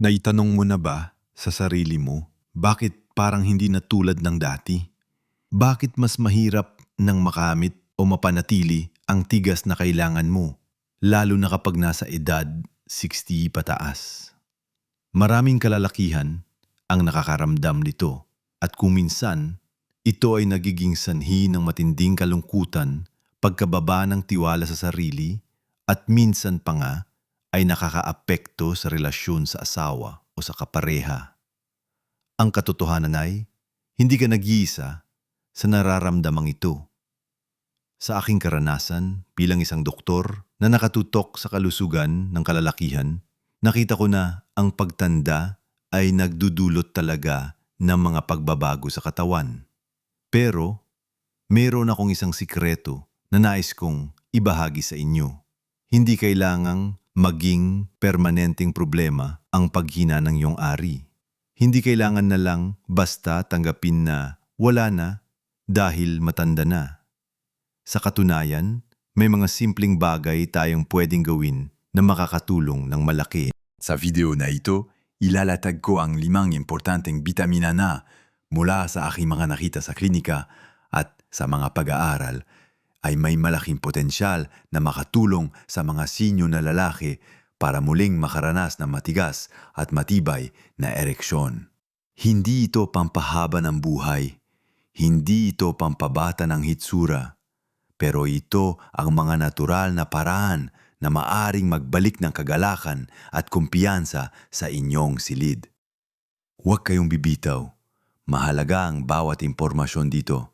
Naitanong mo na ba sa sarili mo, bakit parang hindi na tulad ng dati? Bakit mas mahirap nang makamit o mapanatili ang tigas na kailangan mo, lalo na kapag nasa edad 60 pataas? Maraming kalalakihan ang nakakaramdam nito at kung minsan, ito ay nagiging sanhi ng matinding kalungkutan, pagkababa ng tiwala sa sarili at minsan pa nga ay nakakaapekto sa relasyon sa asawa o sa kapareha. Ang katotohanan ay, hindi ka nag-iisa sa nararamdamang ito. Sa aking karanasan bilang isang doktor na nakatutok sa kalusugan ng kalalakihan, nakita ko na ang pagtanda ay nagdudulot talaga ng mga pagbabago sa katawan. Pero, meron akong isang sikreto na nais kong ibahagi sa inyo. Hindi kailangang maging permanenteng problema ang paghina ng iyong ari. Hindi kailangan na lang basta tanggapin na wala na dahil matanda na. Sa katunayan, may mga simpleng bagay tayong pwedeng gawin na makakatulong ng malaki. Sa video na ito, ilalatag ko ang limang importanteng bitamina na mula sa aking mga nakita sa klinika at sa mga pag-aaral ay may malaking potensyal na makatulong sa mga sinyo na lalaki para muling makaranas ng matigas at matibay na ereksyon. Hindi ito pampahaba ng buhay. Hindi ito pampabata ng hitsura. Pero ito ang mga natural na paraan na maaring magbalik ng kagalakan at kumpiyansa sa inyong silid. Huwag kayong bibitaw. Mahalaga ang bawat impormasyon dito.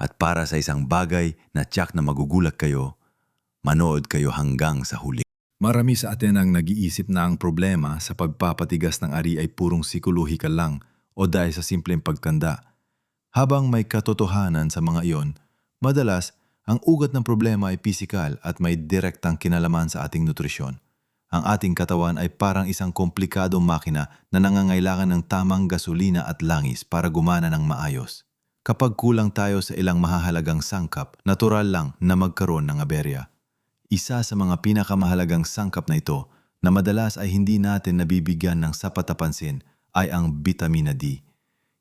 At para sa isang bagay na tiyak na magugulat kayo, manood kayo hanggang sa huli. Marami sa atin ang nag-iisip na ang problema sa pagpapatigas ng ari ay purong psikolohikal lang o dahil sa simpleng pagtanda. Habang may katotohanan sa mga iyon, madalas ang ugat ng problema ay pisikal at may direktang kinalaman sa ating nutrisyon. Ang ating katawan ay parang isang komplikadong makina na nangangailangan ng tamang gasolina at langis para gumana ng maayos. Kapag kulang tayo sa ilang mahahalagang sangkap, natural lang na magkaroon ng aberya. Isa sa mga pinakamahalagang sangkap na ito na madalas ay hindi natin nabibigyan ng sapat na pansin ay ang vitamina D.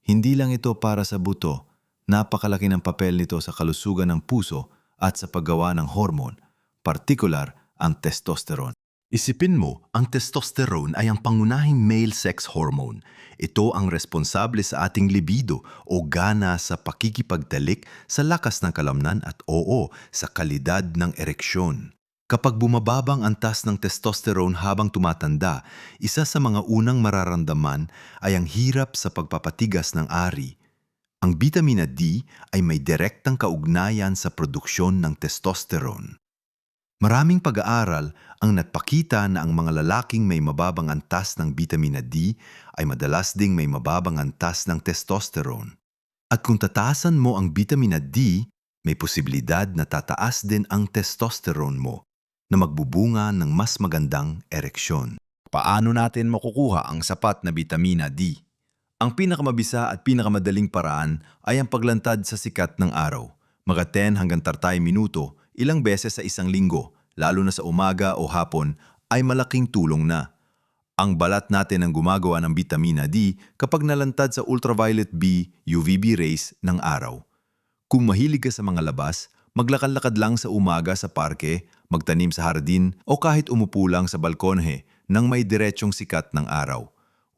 Hindi lang ito para sa buto, napakalaki ng papel nito sa kalusugan ng puso at sa paggawa ng hormone, partikular ang testosterone. Isipin mo, ang testosterone ay ang pangunahing male sex hormone. Ito ang responsable sa ating libido o gana sa pakikipagtalik sa lakas ng kalamnan at oo, sa kalidad ng ereksyon. Kapag bumababang ang tas ng testosterone habang tumatanda, isa sa mga unang mararamdaman ay ang hirap sa pagpapatigas ng ari. Ang vitamina D ay may direktang kaugnayan sa produksyon ng testosterone. Maraming pag-aaral ang nagpakita na ang mga lalaking may mababang antas ng vitamina D ay madalas ding may mababang antas ng testosterone. At kung tataasan mo ang vitamina D, may posibilidad na tataas din ang testosterone mo na magbubunga ng mas magandang ereksyon. Paano natin makukuha ang sapat na bitamina D? Ang pinakamabisa at pinakamadaling paraan ay ang paglantad sa sikat ng araw. Mga 10 hanggang 30 minuto ilang beses sa isang linggo, lalo na sa umaga o hapon, ay malaking tulong na. Ang balat natin ang gumagawa ng vitamina D kapag nalantad sa ultraviolet B UVB rays ng araw. Kung mahilig ka sa mga labas, maglakad-lakad lang sa umaga sa parke, magtanim sa hardin o kahit umupo lang sa balkonhe nang may diretsyong sikat ng araw.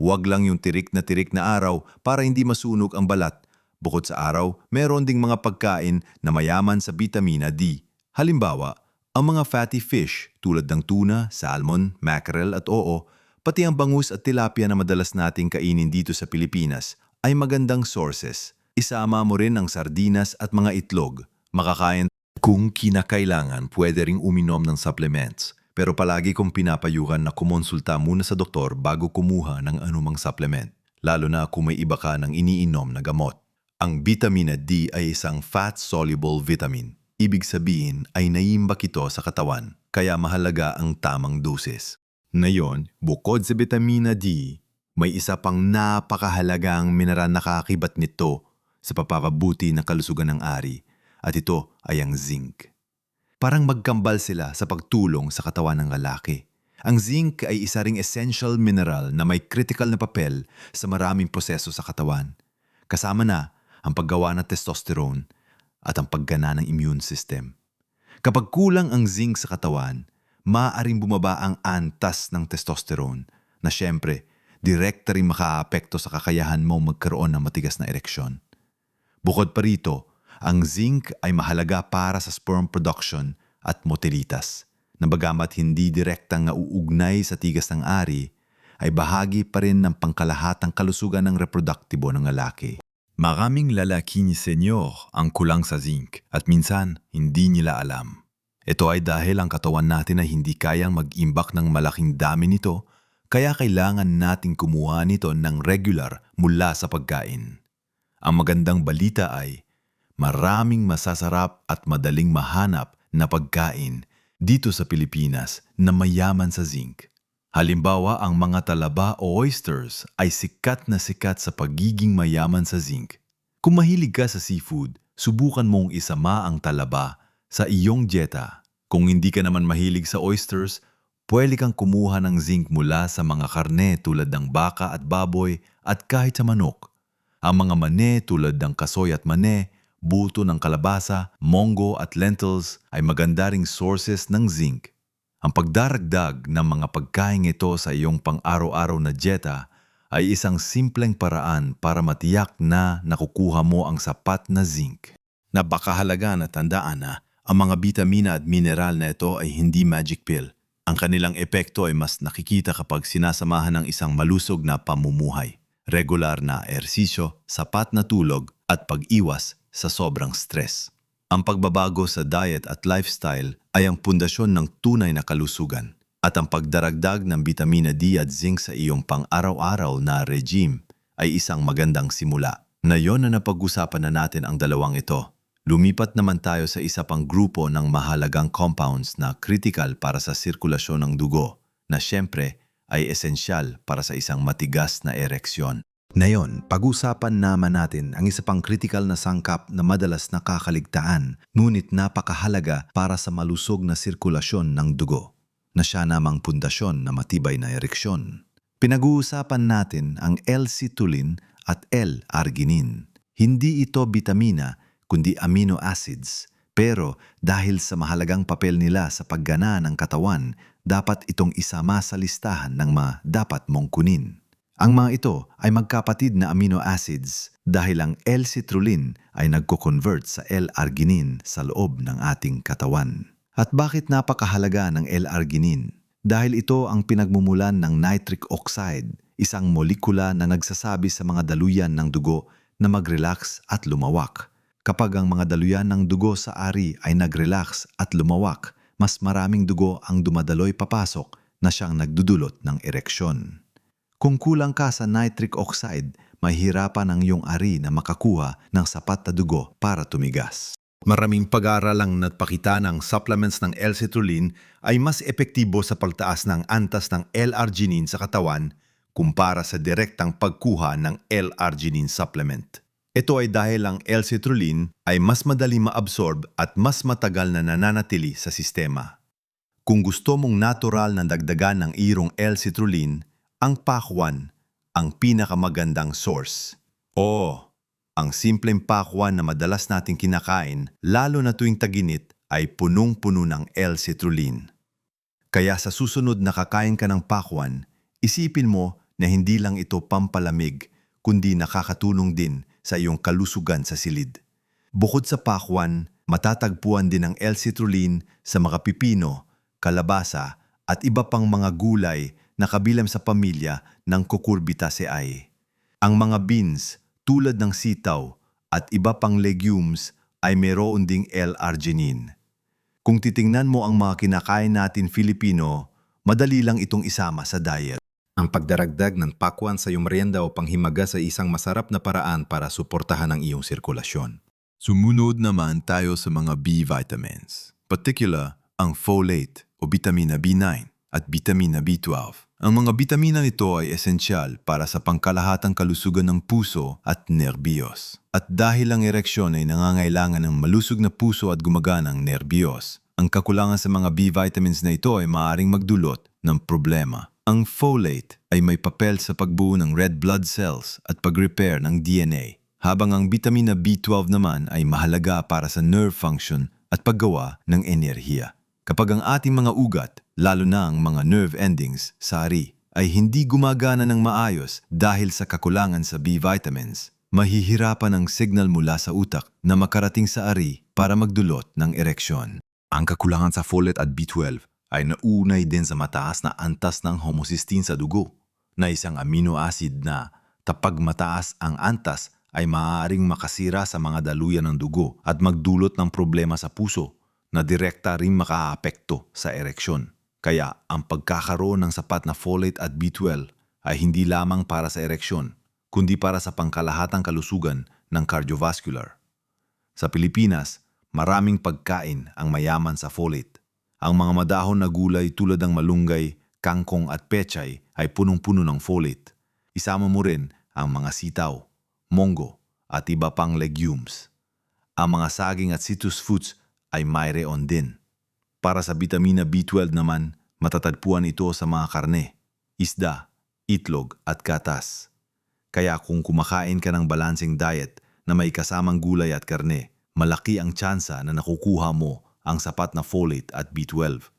Huwag lang yung tirik na tirik na araw para hindi masunog ang balat. Bukod sa araw, meron ding mga pagkain na mayaman sa vitamina D. Halimbawa, ang mga fatty fish tulad ng tuna, salmon, mackerel at oo, pati ang bangus at tilapia na madalas nating kainin dito sa Pilipinas ay magandang sources. Isama mo rin ang sardinas at mga itlog. Makakain kung kinakailangan pwede ring uminom ng supplements. Pero palagi kong pinapayuhan na kumonsulta muna sa doktor bago kumuha ng anumang supplement, lalo na kung may iba ka ng iniinom na gamot. Ang vitamina D ay isang fat-soluble vitamin. Ibig sabihin ay naiimbak ito sa katawan, kaya mahalaga ang tamang doses. Ngayon, bukod sa vitamina D, may isa pang napakahalagang mineral na kaakibat nito sa papapabuti ng kalusugan ng ari, at ito ay ang zinc. Parang magkambal sila sa pagtulong sa katawan ng lalaki. Ang zinc ay isa ring essential mineral na may critical na papel sa maraming proseso sa katawan. Kasama na ang paggawa ng testosterone at ang paggana ng immune system. Kapag kulang ang zinc sa katawan, maaaring bumaba ang antas ng testosterone na syempre, direkta rin makaapekto sa kakayahan mo magkaroon ng matigas na ereksyon. Bukod pa rito, ang zinc ay mahalaga para sa sperm production at motilitas na bagamat hindi direktang nauugnay sa tigas ng ari, ay bahagi pa rin ng pangkalahatang kalusugan ng reproduktibo ng lalaki. Maraming lalaki ni senyor ang kulang sa zinc at minsan hindi nila alam. Ito ay dahil ang katawan natin ay hindi kayang mag-imbak ng malaking dami nito kaya kailangan nating kumuha nito ng regular mula sa pagkain. Ang magandang balita ay maraming masasarap at madaling mahanap na pagkain dito sa Pilipinas na mayaman sa zinc. Halimbawa, ang mga talaba o oysters ay sikat na sikat sa pagiging mayaman sa zinc. Kung mahilig ka sa seafood, subukan mong isama ang talaba sa iyong dieta. Kung hindi ka naman mahilig sa oysters, pwede kang kumuha ng zinc mula sa mga karne tulad ng baka at baboy at kahit sa manok. Ang mga mane tulad ng kasoy at mane, buto ng kalabasa, mongo at lentils ay maganda ring sources ng zinc. Ang pagdaragdag ng mga pagkain ito sa iyong pang-araw-araw na dieta ay isang simpleng paraan para matiyak na nakukuha mo ang sapat na zinc. Napakahalaga na tandaan na ang mga bitamina at mineral na ito ay hindi magic pill. Ang kanilang epekto ay mas nakikita kapag sinasamahan ng isang malusog na pamumuhay, regular na ersisyo, sapat na tulog at pag-iwas sa sobrang stress. Ang pagbabago sa diet at lifestyle ay ang pundasyon ng tunay na kalusugan at ang pagdaragdag ng vitamina D at zinc sa iyong pang-araw-araw na regime ay isang magandang simula. Ngayon na napag-usapan na natin ang dalawang ito, lumipat naman tayo sa isa pang grupo ng mahalagang compounds na critical para sa sirkulasyon ng dugo na syempre ay esensyal para sa isang matigas na ereksyon. Ngayon, pag-usapan naman natin ang isa pang critical na sangkap na madalas nakakaligtaan ngunit napakahalaga para sa malusog na sirkulasyon ng dugo, na siya namang pundasyon na matibay na ereksyon. Pinag-uusapan natin ang L-citulin at L-arginin. Hindi ito bitamina kundi amino acids, pero dahil sa mahalagang papel nila sa paggana ng katawan, dapat itong isama sa listahan ng mga dapat mong kunin. Ang mga ito ay magkapatid na amino acids dahil ang L-citrulline ay nagko-convert sa L-arginin sa loob ng ating katawan. At bakit napakahalaga ng L-arginin? Dahil ito ang pinagmumulan ng nitric oxide, isang molekula na nagsasabi sa mga daluyan ng dugo na mag-relax at lumawak. Kapag ang mga daluyan ng dugo sa ari ay nag-relax at lumawak, mas maraming dugo ang dumadaloy papasok na siyang nagdudulot ng ereksyon. Kung kulang ka sa nitric oxide, mahirapan ang iyong ari na makakuha ng sapat na dugo para tumigas. Maraming pag-aaral ang nagpakita ng supplements ng L-citrulline ay mas epektibo sa pagtaas ng antas ng L-arginine sa katawan kumpara sa direktang pagkuha ng L-arginine supplement. Ito ay dahil ang L-citrulline ay mas madali maabsorb at mas matagal na nananatili sa sistema. Kung gusto mong natural na dagdagan ng irong L-citrulline, ang pakwan ang pinakamagandang source. Oo, ang simpleng pakwan na madalas nating kinakain, lalo na tuwing taginit, ay punong-puno ng L-citrulline. Kaya sa susunod na kakain ka ng pakwan, isipin mo na hindi lang ito pampalamig, kundi nakakatulong din sa iyong kalusugan sa silid. Bukod sa pakwan, matatagpuan din ang L-citrulline sa mga pipino, kalabasa at iba pang mga gulay na kabilang sa pamilya ng Cucurbitaceae. Ang mga beans tulad ng sitaw at iba pang legumes ay mayroon ding L-arginine. Kung titingnan mo ang mga kinakain natin Filipino, madali lang itong isama sa diet. Ang pagdaragdag ng pakwan sa iyong merienda o panghimaga sa isang masarap na paraan para suportahan ang iyong sirkulasyon. Sumunod naman tayo sa mga B vitamins, particular ang folate o vitamina B9 at vitamina B12. Ang mga bitamina nito ay esensyal para sa pangkalahatang kalusugan ng puso at nerbiyos. At dahil ang ereksyon ay nangangailangan ng malusog na puso at gumaganang nerbiyos, ang kakulangan sa mga B vitamins na ito ay maaaring magdulot ng problema. Ang folate ay may papel sa pagbuo ng red blood cells at pag-repair ng DNA, habang ang vitamina B12 naman ay mahalaga para sa nerve function at paggawa ng enerhiya. Kapag ang ating mga ugat, lalo na ang mga nerve endings, sari, ay hindi gumagana ng maayos dahil sa kakulangan sa B vitamins, mahihirapan ang signal mula sa utak na makarating sa ari para magdulot ng ereksyon. Ang kakulangan sa folate at B12 ay naunay din sa mataas na antas ng homocysteine sa dugo, na isang amino acid na kapag mataas ang antas ay maaaring makasira sa mga daluyan ng dugo at magdulot ng problema sa puso na direkta rin makaapekto sa ereksyon. Kaya ang pagkakaroon ng sapat na folate at B12 ay hindi lamang para sa ereksyon, kundi para sa pangkalahatang kalusugan ng cardiovascular. Sa Pilipinas, maraming pagkain ang mayaman sa folate. Ang mga madahon na gulay tulad ng malunggay, kangkong at pechay ay punong-puno ng folate. Isama mo rin ang mga sitaw, monggo at iba pang legumes. Ang mga saging at citrus fruits ay mayroon din. Para sa vitamina B12 naman, matatagpuan ito sa mga karne, isda, itlog at gatas. Kaya kung kumakain ka ng balancing diet na may kasamang gulay at karne, malaki ang tsansa na nakukuha mo ang sapat na folate at B12.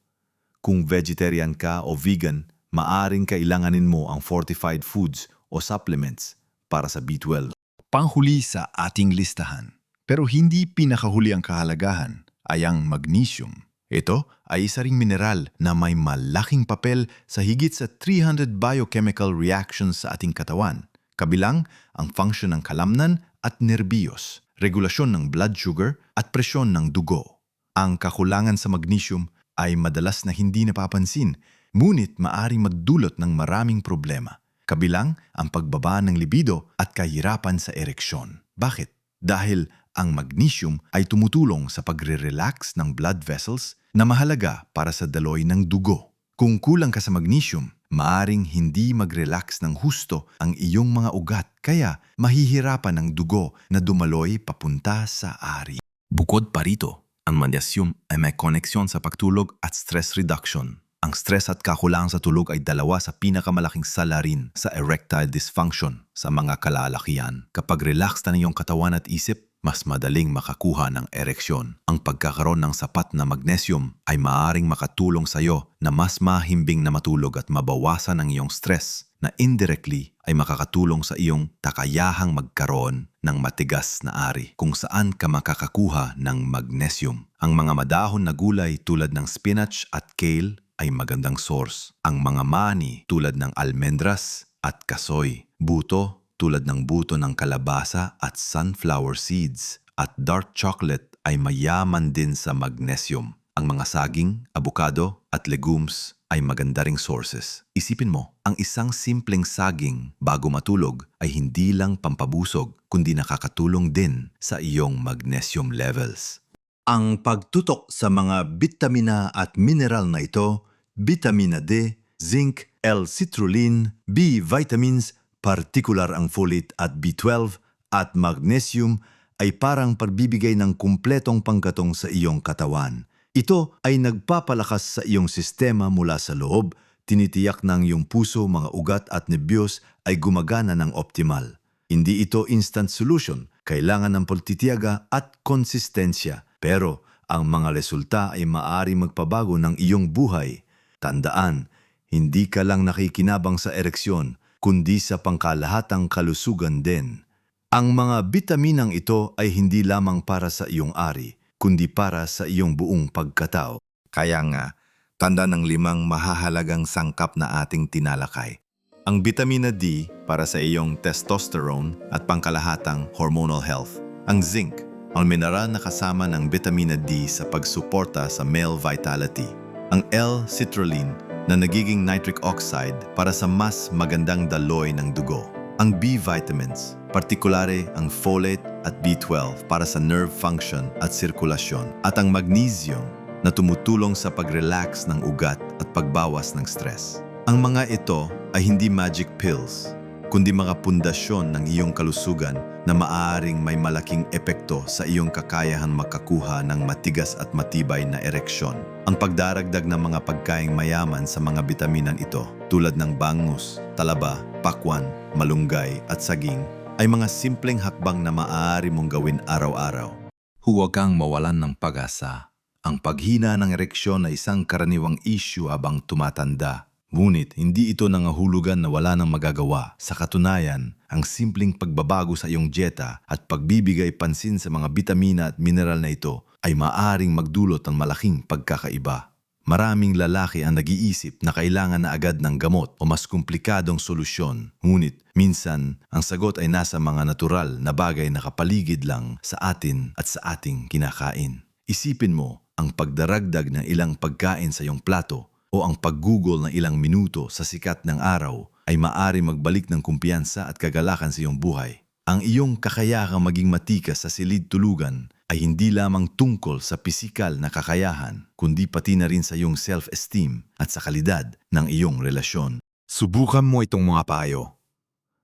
Kung vegetarian ka o vegan, maaring kailanganin mo ang fortified foods o supplements para sa B12. Panghuli sa ating listahan, pero hindi pinakahuli ang kahalagahan, ay ang magnesium. Ito ay isa ring mineral na may malaking papel sa higit sa 300 biochemical reactions sa ating katawan, kabilang ang function ng kalamnan at nerbiyos, regulasyon ng blood sugar at presyon ng dugo. Ang kakulangan sa magnesium ay madalas na hindi napapansin, ngunit maaring magdulot ng maraming problema, kabilang ang pagbaba ng libido at kahirapan sa ereksyon. Bakit? Dahil ang magnesium ay tumutulong sa pagre-relax ng blood vessels na mahalaga para sa daloy ng dugo. Kung kulang ka sa magnesium, maaring hindi mag-relax ng husto ang iyong mga ugat kaya mahihirapan ang dugo na dumaloy papunta sa ari. Bukod pa rito, ang magnesium ay may koneksyon sa pagtulog at stress reduction. Ang stress at kakulangan sa tulog ay dalawa sa pinakamalaking salarin sa erectile dysfunction sa mga kalalakihan. Kapag relax na iyong katawan at isip, mas madaling makakuha ng ereksyon. Ang pagkakaroon ng sapat na magnesium ay maaring makatulong sa iyo na mas mahimbing na matulog at mabawasan ang iyong stress na indirectly ay makakatulong sa iyong takayahang magkaroon ng matigas na ari kung saan ka makakakuha ng magnesium. Ang mga madahon na gulay tulad ng spinach at kale ay magandang source. Ang mga mani tulad ng almendras at kasoy, buto tulad ng buto ng kalabasa at sunflower seeds at dark chocolate ay mayaman din sa magnesium. Ang mga saging, abukado at legumes ay maganda sources. Isipin mo, ang isang simpleng saging bago matulog ay hindi lang pampabusog kundi nakakatulong din sa iyong magnesium levels. Ang pagtutok sa mga bitamina at mineral na ito, vitamina D, zinc, L-citrulline, B vitamins, partikular ang folate at B12 at magnesium ay parang pagbibigay ng kumpletong pangkatong sa iyong katawan. Ito ay nagpapalakas sa iyong sistema mula sa loob, tinitiyak ng iyong puso, mga ugat at nebyos ay gumagana ng optimal. Hindi ito instant solution, kailangan ng polititiyaga at konsistensya. Pero ang mga resulta ay maari magpabago ng iyong buhay. Tandaan, hindi ka lang nakikinabang sa ereksyon, kundi sa pangkalahatang kalusugan din. Ang mga bitaminang ito ay hindi lamang para sa iyong ari, kundi para sa iyong buong pagkatao. Kaya nga, tanda ng limang mahahalagang sangkap na ating tinalakay. Ang vitamina D para sa iyong testosterone at pangkalahatang hormonal health. Ang zinc, ang mineral na kasama ng vitamina D sa pagsuporta sa male vitality. Ang L-citrulline na nagiging nitric oxide para sa mas magandang daloy ng dugo. Ang B vitamins, partikulare ang folate at B12 para sa nerve function at sirkulasyon. At ang magnesium na tumutulong sa pag-relax ng ugat at pagbawas ng stress. Ang mga ito ay hindi magic pills, kundi mga pundasyon ng iyong kalusugan na maaaring may malaking epekto sa iyong kakayahan makakuha ng matigas at matibay na ereksyon. Ang pagdaragdag ng mga pagkaing mayaman sa mga bitaminang ito tulad ng bangus, talaba, pakwan, malunggay at saging ay mga simpleng hakbang na maaari mong gawin araw-araw. Huwag kang mawalan ng pag-asa. Ang paghina ng ereksyon ay isang karaniwang issue habang tumatanda. Ngunit hindi ito nangahulugan na wala nang magagawa. Sa katunayan, ang simpleng pagbabago sa iyong dieta at pagbibigay pansin sa mga bitamina at mineral na ito ay maaring magdulot ng malaking pagkakaiba. Maraming lalaki ang nag-iisip na kailangan na agad ng gamot o mas komplikadong solusyon. Ngunit minsan, ang sagot ay nasa mga natural na bagay na kapaligid lang sa atin at sa ating kinakain. Isipin mo ang pagdaragdag ng ilang pagkain sa iyong plato o ang paggugol ng ilang minuto sa sikat ng araw ay maari magbalik ng kumpiyansa at kagalakan sa iyong buhay. Ang iyong kakayahang maging matikas sa silid tulugan ay hindi lamang tungkol sa pisikal na kakayahan, kundi pati na rin sa iyong self-esteem at sa kalidad ng iyong relasyon. Subukan mo itong mga payo.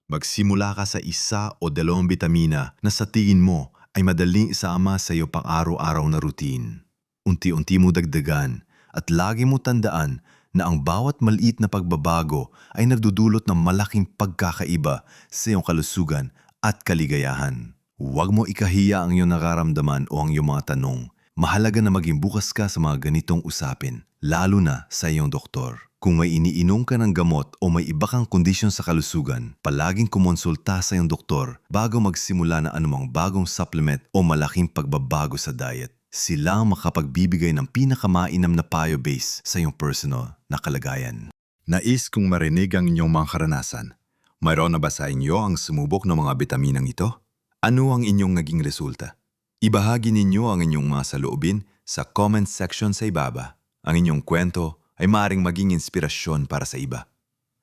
Magsimula ka sa isa o dalawang bitamina na sa tingin mo ay madaling isama sa iyo pang araw-araw na routine. Unti-unti mo dagdagan at lagi mo tandaan na ang bawat maliit na pagbabago ay nagdudulot ng malaking pagkakaiba sa iyong kalusugan at kaligayahan. Huwag mo ikahiya ang iyong nakaramdaman o ang iyong mga tanong. Mahalaga na maging bukas ka sa mga ganitong usapin, lalo na sa iyong doktor. Kung may iniinom ka ng gamot o may iba kang kondisyon sa kalusugan, palaging kumonsulta sa iyong doktor bago magsimula na anumang bagong supplement o malaking pagbabago sa diet. Sila ang makapagbibigay ng pinakamainam na payo base sa iyong personal na kalagayan. Nais kong marinig ang inyong mga karanasan. Mayroon na ba sa inyo ang sumubok ng mga bitaminang ito? Ano ang inyong naging resulta? Ibahagi ninyo ang inyong mga saloobin sa comment section sa ibaba. Ang inyong kwento ay maaaring maging inspirasyon para sa iba.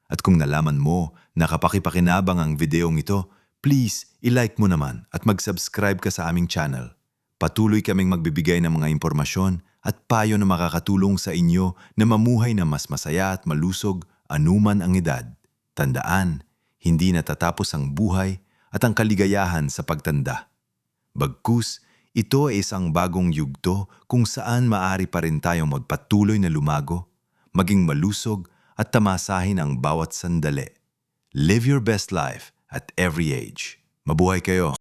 At kung nalaman mo na kapakipakinabang ang videong ito, please ilike mo naman at mag-subscribe ka sa aming channel. Patuloy kaming magbibigay ng mga impormasyon at payo na makakatulong sa inyo na mamuhay na mas masaya at malusog anuman ang edad. Tandaan, hindi natatapos ang buhay at ang kaligayahan sa pagtanda. Bagkus, ito ay isang bagong yugto kung saan maari pa rin tayong magpatuloy na lumago, maging malusog at tamasahin ang bawat sandali. Live your best life at every age. Mabuhay kayo!